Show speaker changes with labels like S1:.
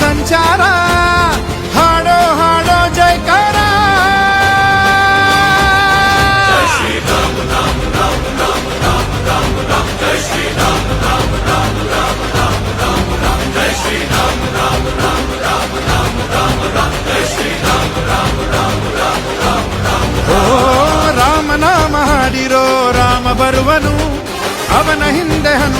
S1: ಸಂಚಾರ ಹಾಡೋ ಹಾಡೋ ಜೈಕಾರ ಓ ರಾಮನಾಮ ಹಾಡಿರೋ ರಾಮ ಬರುವನು ಅವನ ಹಿಂದೆ ಹನು